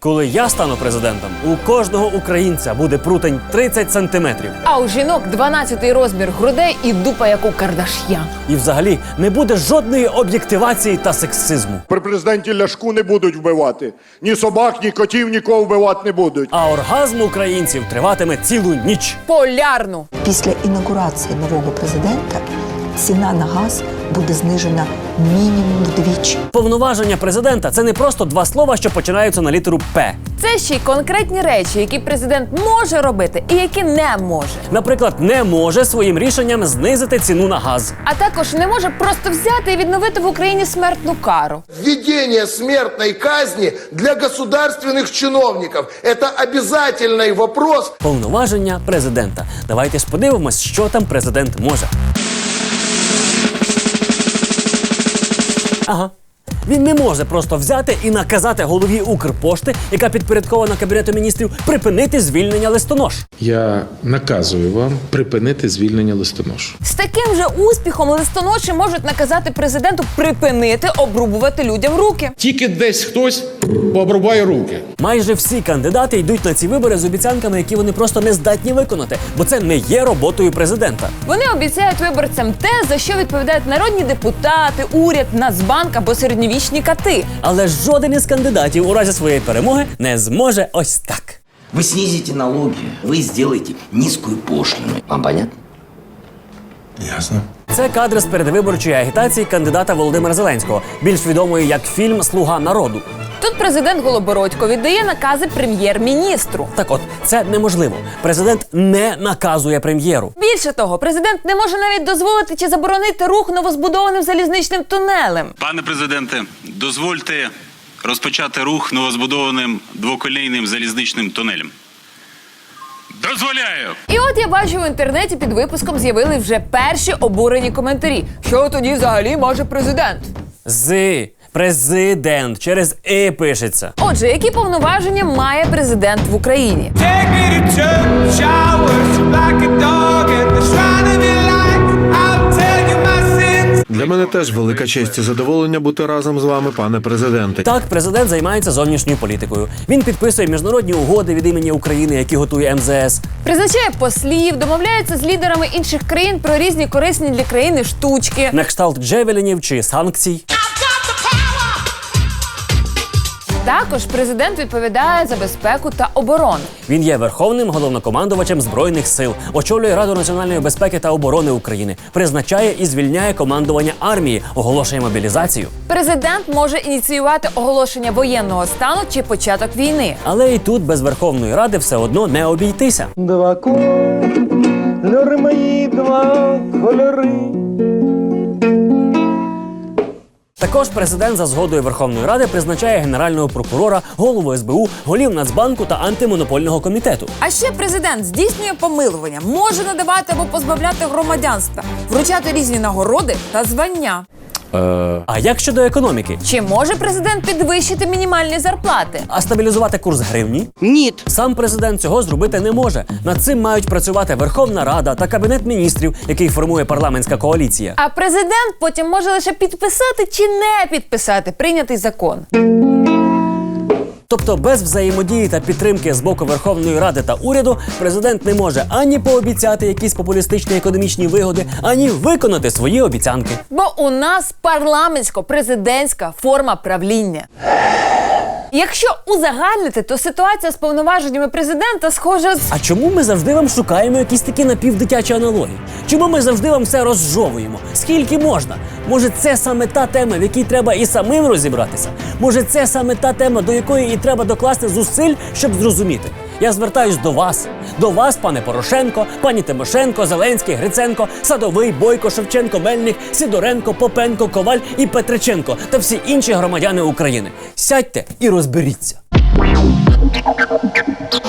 Коли я стану президентом, у кожного українця буде прутень 30 сантиметрів. А у жінок 12-й розмір грудей і дупа, як у Кардаш'ян. І взагалі не буде жодної об'єктивації та сексизму. При президенті Ляшку не будуть вбивати. Ні собак, ні котів, нікого вбивати не будуть. А оргазм українців триватиме цілу ніч. Полярну. Після інаугурації нового президента ціна на газ буде знижена мінімум вдвічі. Повноваження президента це не просто два слова, що починаються на літеру П. Це ще й конкретні речі, які президент може робити і які не може. Наприклад, не може своїм рішенням знизити ціну на газ. А також не може просто взяти і відновити в Україні смертну кару. Введение смертной казни для государственных чиновников – это обязательный вопрос Повноваження президента. Давайте ж подивимось, що там президент може. Uh huh. Він не може просто взяти і наказати голові Укрпошти, яка підпорядкована кабінету міністрів, припинити звільнення листонож. Я наказую вам припинити звільнення листоношу. З таким же успіхом листоноші можуть наказати президенту припинити обрубувати людям руки. Тільки десь хтось пообрубає руки. Майже всі кандидати йдуть на ці вибори з обіцянками, які вони просто не здатні виконати, бо це не є роботою президента. Вони обіцяють виборцям те, за що відповідають народні депутати, уряд, Нацбанк або середньовічні кати. Але жоден із кандидатів у разі своєї перемоги не зможе ось так. Ви снизите налоги, ви зробите низкую пошлину. Вам понятно? Це кадри з передвиборчої агітації кандидата Володимира Зеленського, більш відомої як фільм Слуга народу. Тут президент Голобородько віддає накази прем'єр-міністру. Так от, це неможливо. Президент не наказує прем'єру. Більше того, президент не може навіть дозволити чи заборонити рух новозбудованим залізничним тунелем. Пане президенте, дозвольте розпочати рух новозбудованим двоколійним залізничним тунелем. Дозволяю! І от я бачу в інтернеті під випуском з'явили вже перші обурені коментарі. Що тоді взагалі може президент? З президент через і пишеться. Отже, які повноваження має президент в Україні? Take me to church, showers like a dog at the shrine of your life. I'll tell you my sins. Для мене теж велика честь і задоволення бути разом з вами, пане президенте. Так, президент займається зовнішньою політикою. Він підписує міжнародні угоди від імені України, які готує МЗС. Призначає послів, домовляється з лідерами інших країн про різні корисні для країни штучки. На кшталт джевелінів чи санкцій. Також президент відповідає за безпеку та оборону. Він є верховним головнокомандувачем збройних сил, очолює Раду національної безпеки та оборони України, призначає і звільняє командування армії, оголошує мобілізацію. Президент може ініціювати оголошення воєнного стану чи початок війни. Але і тут без Верховної Ради все одно не обійтися. Два кольори мої, два кольори. Також президент за згодою Верховної Ради призначає генерального прокурора, голову СБУ, голів Нацбанку та антимонопольного комітету. А ще президент здійснює помилування, може надавати або позбавляти громадянства, вручати різні нагороди та звання. А як щодо економіки? Чи може президент підвищити мінімальні зарплати? А стабілізувати курс гривні? Ні. Сам президент цього зробити не може. Над цим мають працювати Верховна Рада та Кабінет міністрів, який формує парламентська коаліція. А президент потім може лише підписати чи не підписати прийнятий закон. Тобто без взаємодії та підтримки з боку Верховної Ради та уряду президент не може ані пообіцяти якісь популістичні економічні вигоди, ані виконати свої обіцянки. Бо у нас парламентсько-президентська форма правління. Якщо узагальнити, то ситуація з повноваженнями президента схожа з А чому ми завжди вам шукаємо якісь такі напівдитячі аналогії? Чому ми завжди вам все розжовуємо? Скільки можна? Може, це саме та тема, в якій треба і самим розібратися? Може, це саме та тема, до якої і треба докласти зусиль, щоб зрозуміти? Я звертаюсь до вас, до вас, пане Порошенко, пані Тимошенко, Зеленський, Гриценко, Садовий, Бойко, Шевченко, Мельник, Сидоренко, Попенко, Коваль і Петриченко та всі інші громадяни України. Сядьте і розберіться.